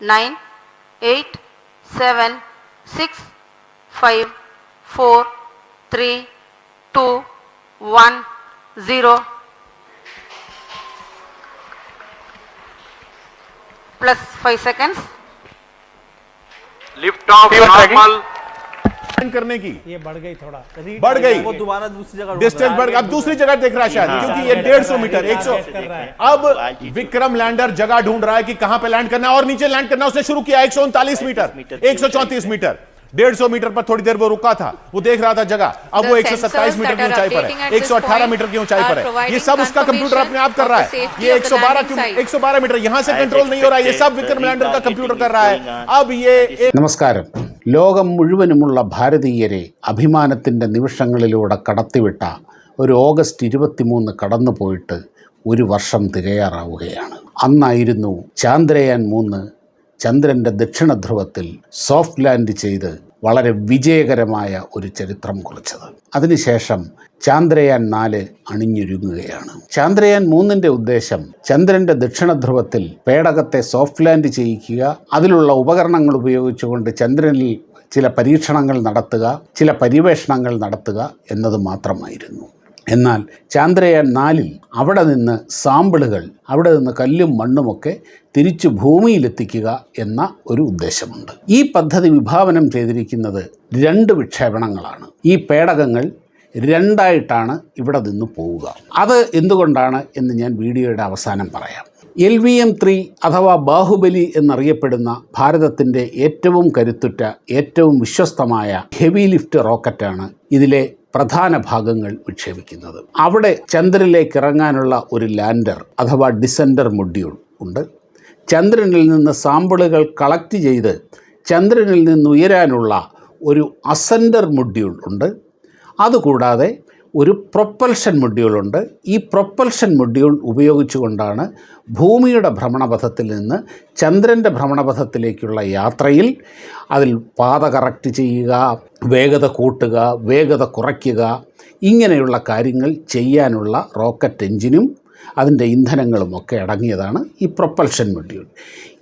nine eight seven six five four three two one zero plus 5 seconds lift off normal? Expand करने की। ये बढ़ गई थोड़ा। बढ़ गई। वो दोबारा दूसरी जगह डिस्टेंस बढ़ गया अब दूसरी जगह देख रहा है शायद हाँ, क्योंकि हाँ, ये हाँ, डेढ़ सौ मीटर एक सौ। अब विक्रम लैंडर जगह ढूंढ रहा है कि कहाँ पे लैंड करना है और नीचे लैंड करना उसने शुरू किया एक मीटर एक मीटर। डेढ़ सौ मीटर पर थोड़ी देर वो रुका था वो देख रहा था जगह। अब वो एक सौ सत्ताईस मीटर की ऊंचाई पर है एक सौ अठारह मीटर की ऊंचाई पर है। ये सब उसका कंप्यूटर अपने आप कर रहा है। ये एक सौ बारह एक सौ बारह मीटर यहाँ से कंट्रोल नहीं हो रहा है ये सब विक्रम लैंडर का कंप्यूटर कर रहा है। अब ये नमस्कार। ലോകം മുഴുവനുമുള്ള ഭാരതീയരെ അഭിമാനത്തിന്റെ നിമിഷങ്ങളിലൂടെ കടത്തിവിട്ട ഒരു ഓഗസ്റ്റ് ഇരുപത്തിമൂന്ന് കടന്നുപോയിട്ട് ഒരു വർഷം തികയാറാവുകയാണ്. അന്നായിരുന്നു ചാന്ദ്രയാൻ മൂന്ന് ചന്ദ്രന്റെ ദക്ഷിണധ്രുവത്തിൽ സോഫ്റ്റ് ലാൻഡ് ചെയ്ത് വളരെ വിജയകരമായ ഒരു ചരിത്രം കുറിച്ചത്. അതിനുശേഷം ചാന്ദ്രയാൻ നാല് അണിഞ്ഞൊരുങ്ങുകയാണ്. ചാന്ദ്രയാൻ മൂന്നിന്റെ ഉദ്ദേശം ചന്ദ്രന്റെ ദക്ഷിണധ്രുവത്തിൽ പേടകത്തെ സോഫ്റ്റ് ലാൻഡ് ചെയ്യിക്കുക അതിലുള്ള ഉപകരണങ്ങൾ ഉപയോഗിച്ചുകൊണ്ട് ചന്ദ്രനിൽ ചില പരീക്ഷണങ്ങൾ നടത്തുക ചില പര്യവേഷണങ്ങൾ നടത്തുക എന്നത് മാത്രമായിരുന്നു എന്നാൽ ചാന്ദ്രയാൻ നാലിൽ അവിടെ നിന്ന് സാമ്പിളുകൾ അവിടെ നിന്ന് കല്ലും മണ്ണുമൊക്കെ തിരിച്ചു ഭൂമിയിലെത്തിക്കുക എന്ന ഒരു ഉദ്ദേശമുണ്ട്. ഈ പദ്ധതി വിഭാവനം ചെയ്തിരിക്കുന്നത് രണ്ട് വിക്ഷേപണങ്ങളാണ്. ഈ പേടകങ്ങൾ രണ്ടായിട്ടാണ് ഇവിടെ നിന്ന് പോവുക. അത് എന്തുകൊണ്ടാണ് എന്ന് ഞാൻ വീഡിയോയുടെ അവസാനം പറയാം. എൽ വി എം ത്രീ അഥവാ ബാഹുബലി എന്നറിയപ്പെടുന്ന ഭാരതത്തിന്റെ ഏറ്റവും കരുത്തുറ്റ ഏറ്റവും വിശ്വസ്തമായ ഹെവി ലിഫ്റ്റ് റോക്കറ്റാണ് ഇതിലെ പ്രധാന ഭാഗങ്ങൾ വിക്ഷേപിക്കുന്നത്. അവിടെ ചന്ദ്രനിലേക്ക് ഇറങ്ങാനുള്ള ഒരു ലാൻഡർ അഥവാ ഡിസെൻഡർ മൊഡ്യൂൾ ഉണ്ട്. ചന്ദ്രനിൽ നിന്ന് സാമ്പിളുകൾ കളക്റ്റ് ചെയ്ത് ചന്ദ്രനിൽ നിന്ന് ഉയരാനുള്ള ഒരു അസെൻഡർ മൊഡ്യൂൾ ഉണ്ട്. അതുകൂടാതെ ഒരു പ്രൊപ്പൽഷൻ മൊഡ്യൂളുണ്ട്. ഈ പ്രൊപ്പൽഷൻ മൊഡ്യൂൾ ഉപയോഗിച്ചുകൊണ്ടാണ് ഭൂമിയുടെ ഭ്രമണപഥത്തിൽ നിന്ന് ചന്ദ്രന്റെ ഭ്രമണപഥത്തിലേക്കുള്ള യാത്രയിൽ അതിൽ പാത കറക്റ്റ് ചെയ്യുക വേഗത കൂട്ടുക വേഗത കുറയ്ക്കുക ഇങ്ങനെയുള്ള കാര്യങ്ങൾ ചെയ്യാനുള്ള റോക്കറ്റ് എഞ്ചിനും അതിന്റെ ഇന്ധനങ്ങളുമൊക്കെ അടങ്ങിയതാണ് ഈ പ്രൊപ്പൽഷൻ മൊഡ്യൂൾ.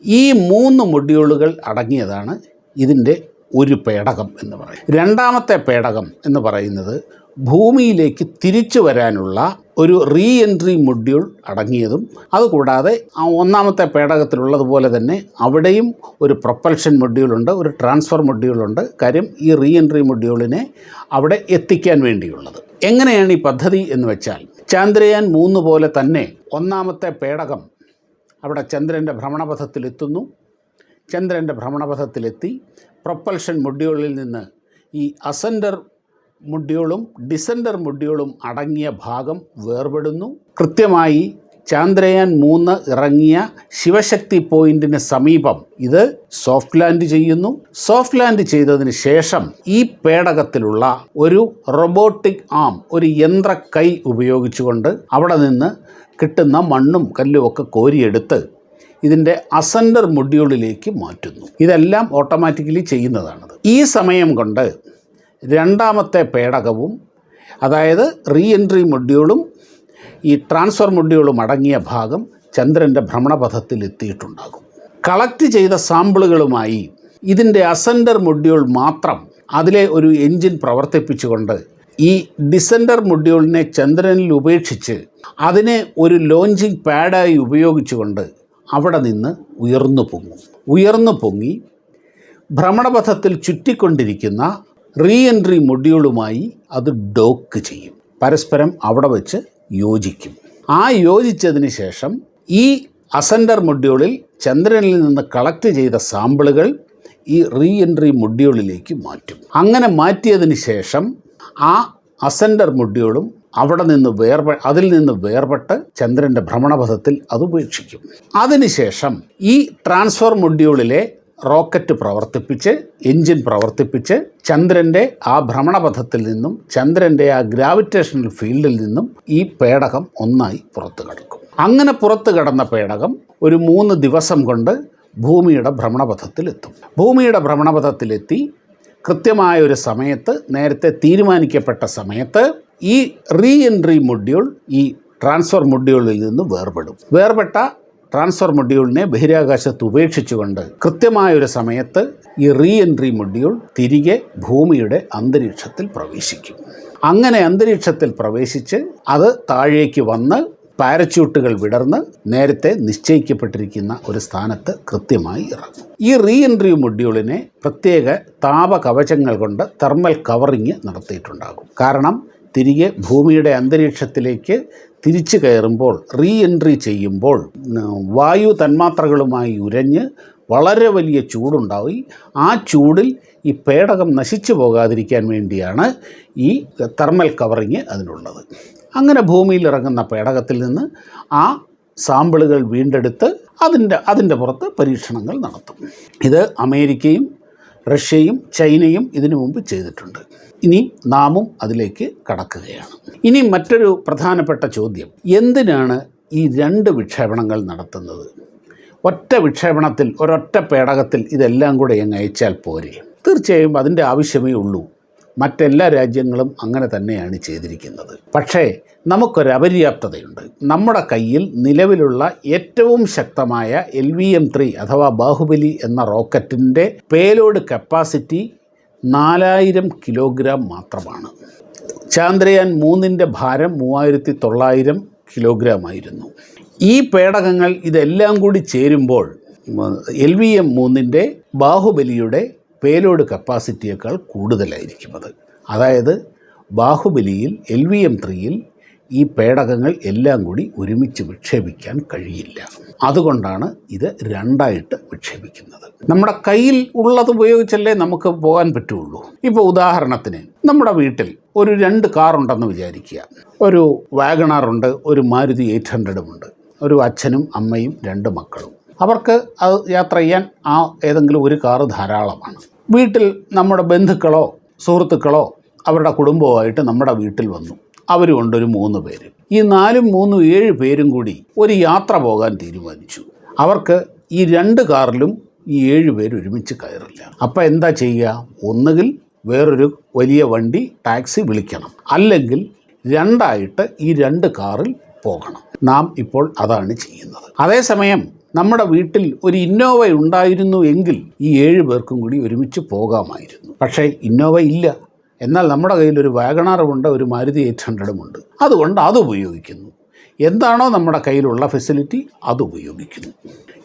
ഈ മൂന്ന് മൊഡ്യൂളുകൾ അടങ്ങിയതാണ് ഇതിന്റെ ഒരു പേടകം എന്ന് പറയും രണ്ടാമത്തെ പേടകം എന്ന് പറയുന്നത് ഭൂമിയിലേക്ക് തിരിച്ചു വരാനുള്ള ഒരു റീ എൻട്രി മൊഡ്യൂൾ അടങ്ങിയതും അതുകൂടാതെ ഒന്നാമത്തെ പേടകത്തിലുള്ളതുപോലെ തന്നെ അവിടെയും ഒരു പ്രൊപ്പൽഷൻ മൊഡ്യൂളുണ്ട് ഒരു ട്രാൻസ്ഫർ മൊഡ്യൂളുണ്ട്. കാര്യം ഈ റീ എൻട്രി മൊഡ്യൂളിനെ അവിടെ എത്തിക്കാൻ വേണ്ടിയുള്ളത്. എങ്ങനെയാണ് ഈ പദ്ധതി എന്ന് വെച്ചാൽ ചന്ദ്രയാൻ മൂന്ന് പോലെ തന്നെ ഒന്നാമത്തെ പേടകം അവിടെ ചന്ദ്രന്റെ ഭ്രമണപഥത്തിലെത്തുന്നു. ചന്ദ്രന്റെ ഭ്രമണപഥത്തിലെത്തി പ്രൊപ്പൽഷൻ മൊഡ്യൂളിൽ നിന്ന് ഈ അസെൻഡർ മൊഡ്യൂളും ഡിസെൻഡർ മുഡ്യൂളും അടങ്ങിയ ഭാഗം വേർപെടുന്നു. കൃത്യമായി ചാന്ദ്രയാൻ മൂന്ന് ഇറങ്ങിയ ശിവശക്തി പോയിന്റിന് സമീപം ഇത് സോഫ്റ്റ് ലാൻഡ് ചെയ്യുന്നു. സോഫ്റ്റ് ലാൻഡ് ചെയ്തതിന് ശേഷം ഈ പേടകത്തിലുള്ള ഒരു റൊബോട്ടിക് ആം ഒരു യന്ത്ര കൈ ഉപയോഗിച്ചുകൊണ്ട് അവിടെ നിന്ന് കിട്ടുന്ന മണ്ണും കല്ലും ഒക്കെ കോരിയെടുത്ത് ഇതിന്റെ അസൻഡർ മൊഡ്യൂളിലേക്ക് മാറ്റുന്നു. ഇതെല്ലാം ഓട്ടോമാറ്റിക്കലി ചെയ്യുന്നതാണത്. ഈ സമയം കൊണ്ട് രണ്ടാമത്തെ പേടകവും അതായത് റീ എൻട്രി മൊഡ്യൂളും ഈ ട്രാൻസ്ഫർ മൊഡ്യൂളും അടങ്ങിയ ഭാഗം ചന്ദ്രന്റെ ഭ്രമണപഥത്തിൽ എത്തിയിട്ടുണ്ടാകും. കളക്ട് ചെയ്ത സാമ്പിളുകളുമായി ഇതിന്റെ അസെൻഡർ മൊഡ്യൂൾ മാത്രം അതിലെ ഒരു എൻജിൻ പ്രവർത്തിപ്പിച്ചുകൊണ്ട് ഈ ഡിസെൻഡർ മൊഡ്യൂളിനെ ചന്ദ്രനിൽ ഉപേക്ഷിച്ച് അതിനെ ഒരു ലോഞ്ചിങ് പാഡായി ഉപയോഗിച്ചുകൊണ്ട് അവിടെ നിന്ന് ഉയർന്നു പൊങ്ങും. ഉയർന്നു പൊങ്ങി ഭ്രമണപഥത്തിൽ ചുറ്റിക്കൊണ്ടിരിക്കുന്ന റീ എൻട്രി മൊഡ്യൂളുമായി അത് ഡോക്ക് ചെയ്യും. പരസ്പരം അവിടെ വെച്ച് യോജിക്കും. ആ യോജിച്ചതിന് ശേഷം ഈ അസെൻഡർ മൊഡ്യൂളിൽ ചന്ദ്രനിൽ നിന്ന് കളക്ട് ചെയ്ത സാമ്പിളുകൾ ഈ റീ എൻട്രി മൊഡ്യൂളിലേക്ക് മാറ്റും. അങ്ങനെ മാറ്റിയതിന് ശേഷം ആ അസെൻഡർ മൊഡ്യൂളും അവിടെ നിന്ന് വേർപെ അതിൽ നിന്ന് വേർപെട്ട് ചന്ദ്രന്റെ ഭ്രമണപഥത്തിൽ അത് ഉപേക്ഷിക്കും. അതിനുശേഷം ഈ ട്രാൻസ്ഫർ മൊഡ്യൂളിലെ റോക്കറ്റ് പ്രവർത്തിപ്പിച്ച് എൻജിൻ പ്രവർത്തിപ്പിച്ച് ചന്ദ്രന്റെ ആ ഭ്രമണപഥത്തിൽ നിന്നും ചന്ദ്രന്റെ ആ ഗ്രാവിറ്റേഷണൽ ഫീൽഡിൽ നിന്നും ഈ പേടകം ഒന്നായി പുറത്തു കടക്കും. അങ്ങനെ പുറത്തു കടന്ന പേടകം ഒരു മൂന്ന് ദിവസം കൊണ്ട് ഭൂമിയുടെ ഭ്രമണപഥത്തിലെത്തും ഭൂമിയുടെ ഭ്രമണപഥത്തിലെത്തി കൃത്യമായ ഒരു സമയത്ത് നേരത്തെ തീരുമാനിക്കപ്പെട്ട സമയത്ത് ഈ റീ എൻട്രി മൊഡ്യൂൾ ഈ ട്രാൻസ്ഫർ മൊഡ്യൂളിൽ നിന്ന് വേർപെടും. വേർപെട്ട ട്രാൻസ്ഫർ മൊഡ്യൂളിനെ ബഹിരാകാശത്ത് ഉപേക്ഷിച്ചുകൊണ്ട് കൃത്യമായൊരു സമയത്ത് ഈ റീ എൻട്രി മൊഡ്യൂൾ തിരികെ ഭൂമിയുടെ അന്തരീക്ഷത്തിൽ പ്രവേശിക്കും. അങ്ങനെ അന്തരീക്ഷത്തിൽ പ്രവേശിച്ച് അത് താഴേക്ക് വന്ന് പാരച്യൂട്ടുകൾ വിടർന്ന് നേരത്തെ നിശ്ചയിക്കപ്പെട്ടിരിക്കുന്ന ഒരു സ്ഥാനത്ത് കൃത്യമായി ഇറങ്ങും. ഈ റീ എൻട്രി മൊഡ്യൂളിനെ പ്രത്യേക താപ കവചങ്ങൾ കൊണ്ട് തെർമൽ കവറിങ് നടത്തിയിട്ടുണ്ടാകും. കാരണം തിരികെ ഭൂമിയുടെ അന്തരീക്ഷത്തിലേക്ക് തിരിച്ചു കയറുമ്പോൾ റീ എൻട്രി ചെയ്യുമ്പോൾ വായു തന്മാത്രകളുമായി ഉരഞ്ഞ് വളരെ വലിയ ചൂടുണ്ടായി. ആ ചൂടിൽ ഈ പേടകം നശിച്ചു പോകാതിരിക്കാൻ വേണ്ടിയാണ് ഈ തെർമൽ കവറിങ് അതിനുള്ളത് അങ്ങനെ ഭൂമിയിൽ ഇറങ്ങുന്ന പേടകത്തിൽ നിന്ന് ആ സാമ്പിളുകൾ വീണ്ടെടുത്ത് അതിന്റെ അതിന്റെ പുറത്ത് പരീക്ഷണങ്ങൾ നടത്തും. ഇത് അമേരിക്കയും റഷ്യയും ചൈനയും ഇതിനു മുമ്പ് ചെയ്തിട്ടുണ്ട്. ഇനി നാമും അതിലേക്ക് കടക്കുകയാണ്. ഇനി മറ്റൊരു പ്രധാനപ്പെട്ട ചോദ്യം. എന്തിനാണ് ഈ രണ്ട് വിക്ഷേപണങ്ങൾ നടത്തുന്നത്? ഒറ്റ വിക്ഷേപണത്തിൽ ഒരൊറ്റ പേടകത്തിൽ ഇതെല്ലാം കൂടെ അങ്ങ് അയച്ചാൽ പോരെ? തീർച്ചയായും അതിന്റെ ആവശ്യമേ ഉള്ളൂ. മറ്റെല്ലാ രാജ്യങ്ങളും അങ്ങനെ തന്നെയാണ് ചെയ്തിരിക്കുന്നത്. പക്ഷേ നമുക്കൊരു അപര്യാപ്തതയുണ്ട്. നമ്മുടെ കയ്യിൽ നിലവിലുള്ള ഏറ്റവും ശക്തമായ എൽ വി എം ത്രീ അഥവാ ബാഹുബലി എന്ന റോക്കറ്റിന്റെ പേലോഡ് കപ്പാസിറ്റി നാലായിരം കിലോഗ്രാം മാത്രമാണ്. ചാന്ദ്രയാൻ മൂന്നിന്റെ ഭാരം മൂവായിരത്തി തൊള്ളായിരം കിലോഗ്രാം ആയിരുന്നു ഈ പേടകങ്ങൾ ഇതെല്ലാം കൂടി ചേരുമ്പോൾ എൽ വി എം മൂന്നിന്റെ ബാഹുബലിയുടെ പേലോഡ് കപ്പാസിറ്റിയേക്കാൾ കൂടുതലായിരിക്കും അത്. അതായത് ബാഹുബലിയിൽ എൽ വി എം ത്രീയിൽ ഈ പേടകങ്ങൾ എല്ലാം കൂടി ഒരുമിച്ച് വിക്ഷേപിക്കാൻ കഴിയില്ല. അതുകൊണ്ടാണ് ഇത് രണ്ടായിട്ട് വിക്ഷേപിക്കുന്നത്. നമ്മുടെ കയ്യിൽ ഉള്ളത് ഉപയോഗിച്ചല്ലേ നമുക്ക് പോകാൻ പറ്റുള്ളൂ? ഇപ്പോൾ ഉദാഹരണത്തിന് നമ്മുടെ വീട്ടിൽ ഒരു രണ്ട് കാറുണ്ടെന്ന് വിചാരിക്കുക. ഒരു വാഗണാറുണ്ട് ഒരു മാരുതി എയ്റ്റ് ഹൺഡ്രഡും ഉണ്ട് ഒരു അച്ഛനും അമ്മയും രണ്ട് മക്കളും. അവർക്ക് അത് യാത്ര ചെയ്യാൻ ആ ഏതെങ്കിലും ഒരു കാറ് ധാരാളമാണ്. വീട്ടിൽ നമ്മുടെ ബന്ധുക്കളോ സുഹൃത്തുക്കളോ അവരുടെ കുടുംബവുമായിട്ട് നമ്മുടെ വീട്ടിൽ വന്നു. അവരുമുണ്ട് ഒരു മൂന്ന് പേര്. ഈ നാലും മൂന്നും ഏഴ് പേരും കൂടി ഒരു യാത്ര പോകാൻ തീരുമാനിച്ചു. അവർക്ക് ഈ രണ്ട് കാറിലും ഈ ഏഴ് പേര് ഒരുമിച്ച് കയറില്ല. അപ്പം എന്താ ചെയ്യുക ഒന്നുകിൽ വേറൊരു വലിയ വണ്ടി ടാക്സി വിളിക്കണം. അല്ലെങ്കിൽ രണ്ടായിട്ട് ഈ രണ്ട് കാറിൽ പോകണം. നാം ഇപ്പോൾ അതാണ് ചെയ്യുന്നത്. അതേസമയം നമ്മുടെ വീട്ടിൽ ഒരു ഇന്നോവ ഉണ്ടായിരുന്നു എങ്കിൽ ഈ ഏഴ് പേർക്കും കൂടി ഒരുമിച്ച് പോകാമായിരുന്നു. പക്ഷേ ഇന്നോവ ഇല്ല. എന്നാൽ നമ്മുടെ കയ്യിൽ ഒരു വാഗണാറുമുണ്ട് ഒരു മാരുതി എയ്റ്റ് ഹൺഡ്രഡും ഉണ്ട് അതുകൊണ്ട് അത് ഉപയോഗിക്കുന്നു. എന്താണോ നമ്മുടെ കയ്യിലുള്ള ഫെസിലിറ്റി അത് ഉപയോഗിക്കുന്നു.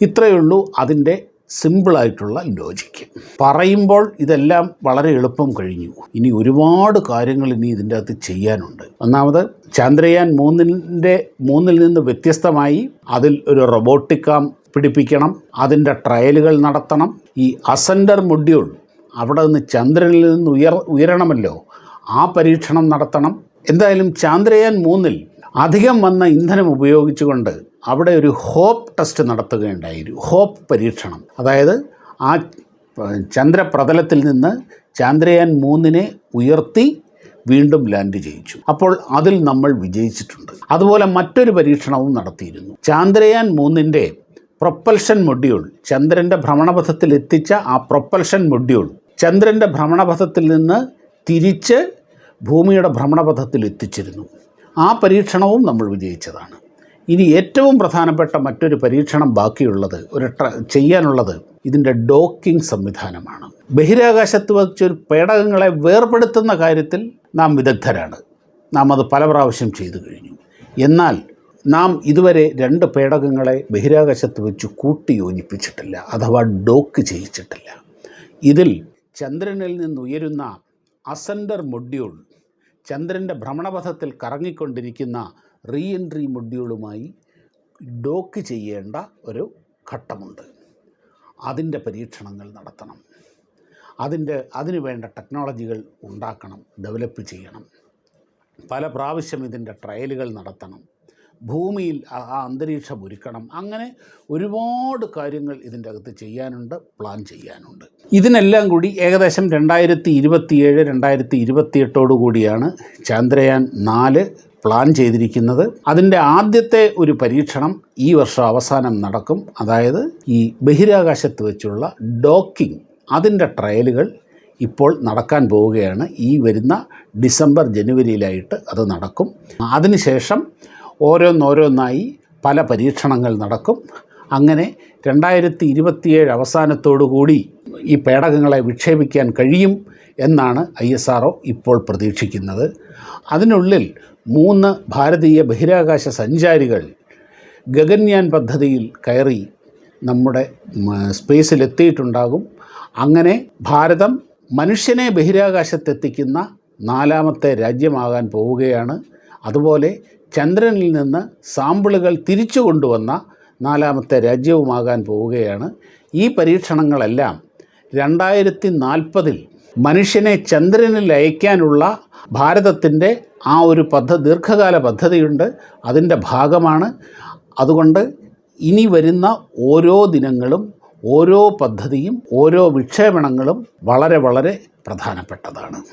ഇത്രയേ ഉള്ളൂ അതിന്റെ സിമ്പിളായിട്ടുള്ള ലോജിക്ക്. പറയുമ്പോൾ ഇതെല്ലാം വളരെ എളുപ്പം കഴിഞ്ഞു. ഇനി ഒരുപാട് കാര്യങ്ങൾ ഇനി ഇതിന്റെ അകത്ത് ചെയ്യാനുണ്ട്. ഒന്നാമത് ചന്ദ്രയാൻ മൂന്നിന്റെ മൂന്നിൽ നിന്ന് വ്യത്യസ്തമായി അതിൽ ഒരു റൊബോട്ടിക് ആം പിടിപ്പിക്കണം. അതിന്റെ ട്രയലുകൾ നടത്തണം. ഈ അസെൻഡർ മൊഡ്യൂൾ അവിടെ നിന്ന് ചന്ദ്രനിൽ നിന്ന് ഉയർ ഉയരണമല്ലോ. ആ പരീക്ഷണം നടത്തണം. എന്തായാലും ചാന്ദ്രയാൻ മൂന്നിൽ അധികം വന്ന ഇന്ധനം ഉപയോഗിച്ചുകൊണ്ട് അവിടെ ഒരു ഹോപ്പ് ടെസ്റ്റ് നടത്തുകയുണ്ടായിരുന്നു ഹോപ്പ് പരീക്ഷണം. അതായത് ആ ചന്ദ്രപ്രതലത്തിൽ നിന്ന് ചാന്ദ്രയാൻ മൂന്നിനെ ഉയർത്തി വീണ്ടും ലാൻഡ് ചെയ്യിച്ചു. അപ്പോൾ അതിൽ നമ്മൾ വിജയിച്ചിട്ടുണ്ട്. അതുപോലെ മറ്റൊരു പരീക്ഷണവും നടത്തിയിരുന്നു. ചാന്ദ്രയാൻ മൂന്നിന്റെ പ്രൊപ്പൽഷൻ മൊഡ്യൂൾ ചന്ദ്രന്റെ ഭ്രമണപഥത്തിൽ എത്തിച്ച ആ പ്രൊപ്പൽഷൻ മൊഡ്യൂൾ ചന്ദ്രന്റെ ഭ്രമണപഥത്തിൽ നിന്ന് തിരിച്ച് ഭൂമിയുടെ ഭ്രമണപഥത്തിൽ എത്തിച്ചിരുന്നു. ആ പരീക്ഷണവും നമ്മൾ വിജയിച്ചതാണ്. ഇനി ഏറ്റവും പ്രധാനപ്പെട്ട മറ്റൊരു പരീക്ഷണം ബാക്കിയുള്ളത് ഒരു ട്ര ചെയ്യാനുള്ളത് ഇതിന്റെ ഡോക്കിംഗ് സംവിധാനമാണ്. ബഹിരാകാശത്ത് വച്ചൊരു പേടകങ്ങളെ വേർപെടുത്തുന്ന കാര്യത്തിൽ നാം വിദഗ്ധരാണ്. നാം അത് പല പ്രാവശ്യം ചെയ്തു കഴിഞ്ഞു. എന്നാൽ നാം ഇതുവരെ രണ്ട് പേടകങ്ങളെ ബഹിരാകാശത്ത് വെച്ച് കൂട്ടി യോജിപ്പിച്ചിട്ടില്ല അഥവാ ഡോക്ക് ചെയ്യിച്ചിട്ടില്ല. ഇതിൽ ചന്ദ്രനിൽ നിന്നുയരുന്ന അസെൻഡർ മൊഡ്യൂൾ ചന്ദ്രന്റെ ഭ്രമണപഥത്തിൽ കറങ്ങിക്കൊണ്ടിരിക്കുന്ന റീ എൻട്രി മൊഡ്യൂളുമായി ഡോക്ക് ചെയ്യേണ്ട ഒരു ഘട്ടമുണ്ട്. അതിന്റെ പരീക്ഷണങ്ങൾ നടത്തണം. അതിന്റെ അതിന് വേണ്ട ടെക്നോളജികൾ ഉണ്ടാക്കണം ഡെവലപ്പ് ചെയ്യണം. പല പ്രാവശ്യം ഇതിന്റെ ട്രയലുകൾ നടത്തണം. ഭൂമിയിൽ ആ അന്തരീക്ഷം ഒരുക്കണം. അങ്ങനെ ഒരുപാട് കാര്യങ്ങൾ ഇതിന്റെ അകത്ത് ചെയ്യാനുണ്ട് പ്ലാൻ ചെയ്യാനുണ്ട്. ഇതിനെല്ലാം കൂടി ഏകദേശം രണ്ടായിരത്തി ഇരുപത്തിയേഴ് രണ്ടായിരത്തി ഇരുപത്തിയെട്ടോടു കൂടിയാണ് ചന്ദ്രയാൻ നാല് പ്ലാൻ ചെയ്തിരിക്കുന്നത്. അതിന്റെ ആദ്യത്തെ ഒരു പരീക്ഷണം ഈ വർഷം അവസാനം നടക്കും. അതായത് ഈ ബഹിരാകാശത്ത് വെച്ചുള്ള ഡോക്കിംഗ് അതിന്റെ ട്രയലുകൾ ഇപ്പോൾ നടക്കാൻ പോവുകയാണ്. ഈ വരുന്ന ഡിസംബർ ജനുവരിയിലായിട്ട് അത് നടക്കും. അതിനുശേഷം ഓരോന്നോരോന്നായി പല പരീക്ഷണങ്ങൾ നടക്കും. അങ്ങനെ രണ്ടായിരത്തി ഇരുപത്തിയേഴ് അവസാനത്തോടുകൂടി ഈ പേടകങ്ങളെ വിക്ഷേപിക്കാൻ കഴിയും എന്നാണ് ഐ എസ് ആർ ഇപ്പോൾ പ്രതീക്ഷിക്കുന്നത്. അതിനുള്ളിൽ മൂന്ന് ഭാരതീയ ബഹിരാകാശ സഞ്ചാരികൾ ഗഗൻയാൻ പദ്ധതിയിൽ കയറി നമ്മുടെ സ്പേസിലെത്തിയിട്ടുണ്ടാകും. അങ്ങനെ ഭാരതം മനുഷ്യനെ ബഹിരാകാശത്തെത്തിക്കുന്ന നാലാമത്തെ രാജ്യമാകാൻ പോവുകയാണ്. അതുപോലെ ചന്ദ്രനിൽ നിന്ന് സാമ്പിളുകൾ തിരിച്ചു കൊണ്ടുവന്ന നാലാമത്തെ രാജ്യവുമാകാൻ പോവുകയാണ്. ഈ പരീക്ഷണങ്ങളെല്ലാം രണ്ടായിരത്തി നാൽപ്പതിൽ മനുഷ്യനെ ചന്ദ്രനിൽ അയക്കാനുള്ള ഭാരതത്തിന്റെ ആ ഒരു പദ്ധതി ദീർഘകാല പദ്ധതിയുണ്ട്. അതിന്റെ ഭാഗമാണ്. അതുകൊണ്ട് ഇനി വരുന്ന ഓരോ ദിനങ്ങളും ഓരോ പദ്ധതിയും ഓരോ വിക്ഷേപണങ്ങളും വളരെ വളരെ പ്രധാനപ്പെട്ടതാണ്.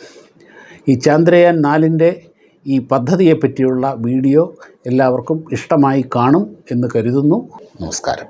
ഈ ചന്ദ്രയാൻ നാലിന്റെ ഈ പദ്ധതിയെപ്പറ്റിയുള്ള വീഡിയോ എല്ലാവർക്കും ഇഷ്ടമായി കാണും എന്ന് കരുതുന്നു. നമസ്കാരം.